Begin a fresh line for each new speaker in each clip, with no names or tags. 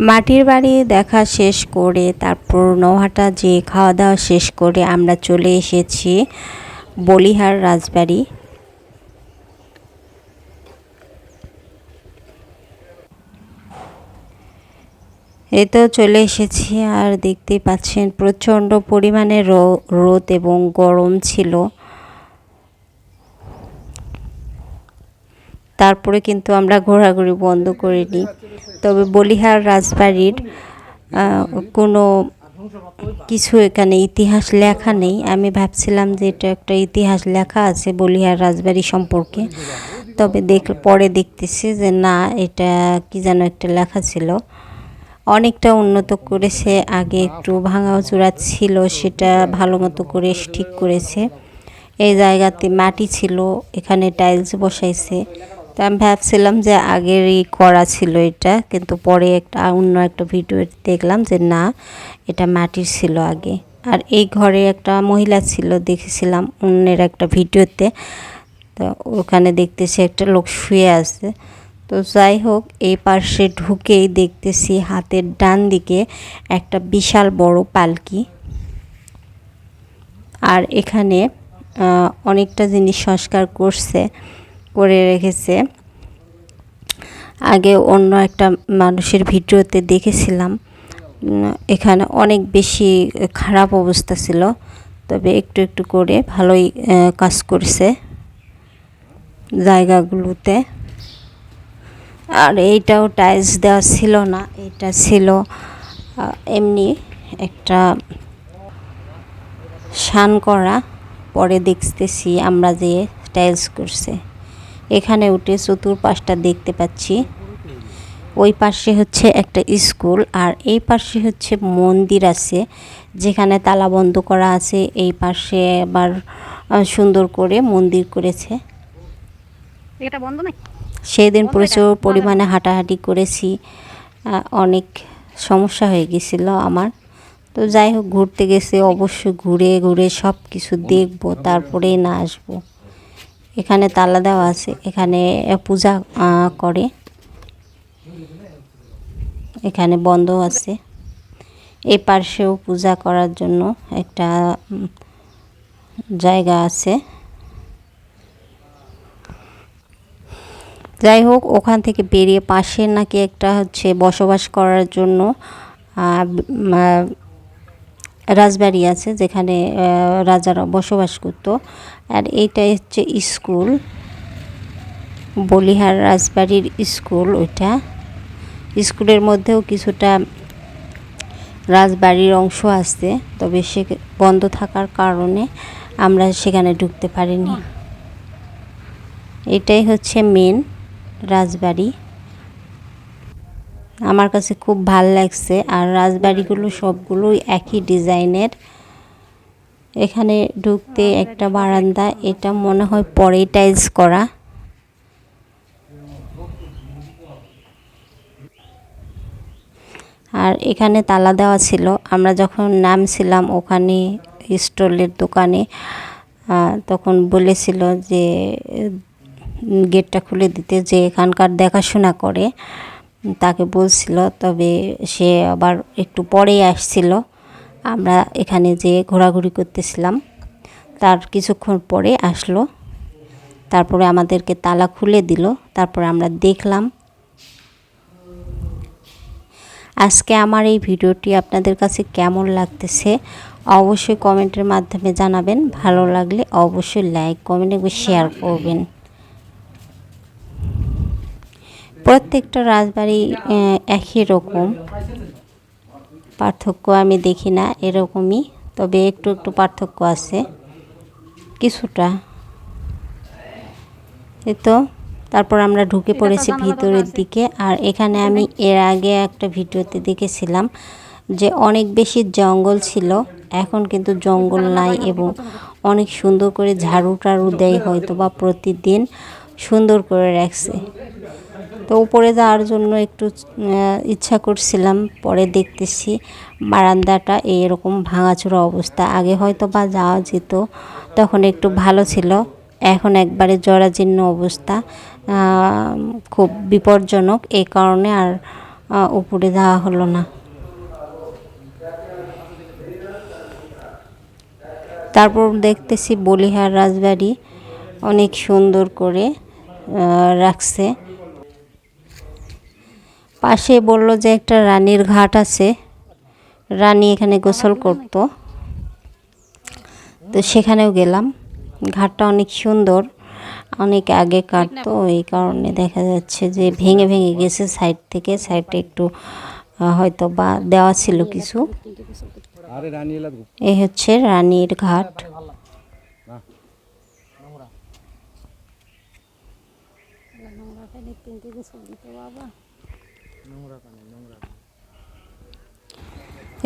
মাটির বাড়ি দেখা শেষ করে, তারপর নৌহাটা যে খাওয়া দাওয়া শেষ করে আমরা চলে এসেছি বলিহার রাজবাড়ি। এই তো চলে এসেছি আর দেখতেই পাচ্ছেন প্রচণ্ড পরিমাণে রোদ এবং গরম ছিল। তারপরে কিন্তু আমরা ঘোরাঘুরি বন্ধ করিনি তবে বলিহার রাজবাড়ির কোনো কিছু এখানে ইতিহাস লেখা নেই। আমি ভাবছিলাম যে এটা একটা ইতিহাস লেখা আছে বলিহার রাজবাড়ি সম্পর্কে। তবে দেখ, পরে দেখতেছি যে না, এটা কি যেন একটা লেখা ছিল। অনেকটা উন্নত করেছে, আগে একটু ভাঙাচোরা ছিল, সেটা ভালো মতো করে ঠিক করেছে। এই জায়গাতে মাটি ছিল, এখানে টাইলস বসাইছে। তো আমি ভাবছিলাম যে আগেরই করা ছিল এটা, কিন্তু পরে একটা অন্য একটা ভিডিও দেখলাম যে না, এটা মাটির ছিল আগে। আর এই ঘরে একটা মহিলা ছিল, দেখেছিলাম অন্যের একটা ভিডিওতে তো। ওখানে দেখতেছি একটা লোক শুয়ে আছে। তো যাই হোক, এই পাশে ঢুকেই দেখতেছি হাতের ডান দিকে একটা বিশাল বড় পালকি। আর এখানে অনেকটা জিনিস সংস্কার করছে। করে রেখেছে। আগে অন্য একটা মানুষের ভিডিওতে দেখেছিলাম। এখানে অনেক বেশি খারাপ অবস্থা ছিল। তবে একটু একটু করে ভালোই কাজ করছে জায়গাগুলোতে। আর এইটাও টাইলস দেওয়া ছিল না, এটা ছিল এমনি একটা শান করা। পরে দেখতেছি আমরা যে টাইলস করছে। এখানে উঠে চতুর্পাশটা দেখতে পাচ্ছি। ওই পাশে হচ্ছে একটা স্কুল আর এই পাশে হচ্ছে মন্দির আছে যেখানে তালা বন্ধ করা আছে। এই পাশে আবার সুন্দর করে মন্দির করেছে।
এটা বন্ধ নাই
সেদিন প্রচুর পরিমাণে হাঁটাহাঁটি করেছি। অনেক সমস্যা হয়ে গেছিল আমার। তো যাই হোক ঘুরতে গেছে অবশ্যই ঘুরে ঘুরে সব কিছু দেখব তারপরেই না আসব। এখানে তালা দেওয়া আছে, এখানে পূজা করে। এখানে বন্ধ আছে। এই পাশেও পূজা করার জন্য একটা জায়গা আছে। যাই হোক, ওখান থেকে বেরিয়ে পাশে নাকি একটা হচ্ছে বসবাস করার জন্য রাজবাড়ি আছে যেখানে রাজারা বসবাস করত। আর এইটা হচ্ছে স্কুল, বলিহার রাজবাড়ির স্কুল ওইটা। স্কুলের মধ্যেও কিছুটা রাজবাড়ির অংশ আছে, তবে সে বন্ধ থাকার কারণে আমরা সেখানে ঢুকতে পারিনি। এটাই হচ্ছে মেন রাজবাড়ি। আমার কাছে খুব ভালো লাগছে। আর রাজবাড়িগুলো সবগুলোই একই ডিজাইনের। এখানে ঢুকতে একটা বারান্দা, এটা মনে হয় পরেই টাইলস করা। আর এখানে তালা দেওয়া ছিল। আমরা যখন নামছিলাম ওখানে স্টলের দোকানে তখন বলেছিল যে গেটটা খুলে দিতে যে এখানকার দেখাশোনা করে। তাকে বলছিল, তবে সে আবার একটু পরেই আসছিল। আমরা এখানে যে ঘোরাঘুরি করতেছিলাম। তার কিছুক্ষণ পরে আসলো। তারপরে আমাদেরকে তালা খুলে দিল। তারপরে আমরা দেখলাম, আজকে আমার এই ভিডিওটি আপনাদের কাছে কেমন লাগতেছে অবশ্যই কমেন্টের মাধ্যমে জানাবেন। ভালো লাগলে অবশ্যই লাইক, কমেন্ট এবং শেয়ার করবেন। প্রত্যেকটা রাজবাড়ি একই রকম। পার্থক্য আমি দেখি না এরকমই, তবে একটু একটু পার্থক্য আছে। কিছুটা। এই তো, তারপর আমরা ঢুকে পড়েছি ভিতরের দিকে। আর এখানে আমি এর আগে একটা ভিডিওতে দেখেছিলাম যে অনেক বেশি জঙ্গল ছিল, এখন কিন্তু জঙ্গল নাই এবং অনেক সুন্দর করে ঝাড়ু টাড়ু দেয় হয়তো বা প্রতিদিন, সুন্দর করে রাখছে। তো উপরে যাওয়ার জন্য একটু ইচ্ছা করছিলাম, পরে দেখতেছি বারান্দাটা এরকম ভাঙাচোরা অবস্থা। আগে হয়তো বা যাওয়া যেত, তখন একটু ভালো ছিল। এখন একবারে জরাজীর্ণ অবস্থা খুব বিপজ্জনক। এই কারণে আর উপরে যাওয়া হলো না। তারপর দেখতেছি বলিহার রাজবাড়ি অনেক সুন্দর করে রাখছে। পাশে বলল যে একটা রানীর ঘাট আছে। রানী এখানে গোসল করতো। তো সেখানেও গেলাম। ঘাটটা অনেক সুন্দর। অনেক আগে কাটতো। এই কারণে দেখা যাচ্ছে যে ভেঙে ভেঙে গেছে সাইড থেকে। সাইডে একটু হয়তো বা দেওয়া ছিল কিছু। এই হচ্ছে রানীর ঘাট।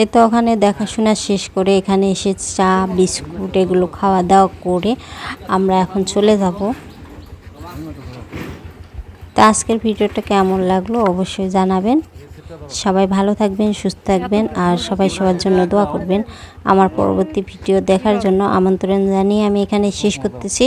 এই তো ওখানে দেখাশোনা শেষ করে এখানে এসে চা, বিস্কুট এগুলো খাওয়া দাওয়া করে আমরা এখন চলে যাব। তা আজকের ভিডিওটা কেমন লাগল অবশ্যই জানাবেন। সবাই ভালো থাকবেন, সুস্থ থাকবেন আর সবাই সবার জন্য দোয়া করবেন। আমার পরবর্তী ভিডিও দেখার জন্য আমন্ত্রণ জানিয়ে আমি এখানে শেষ করতেছি।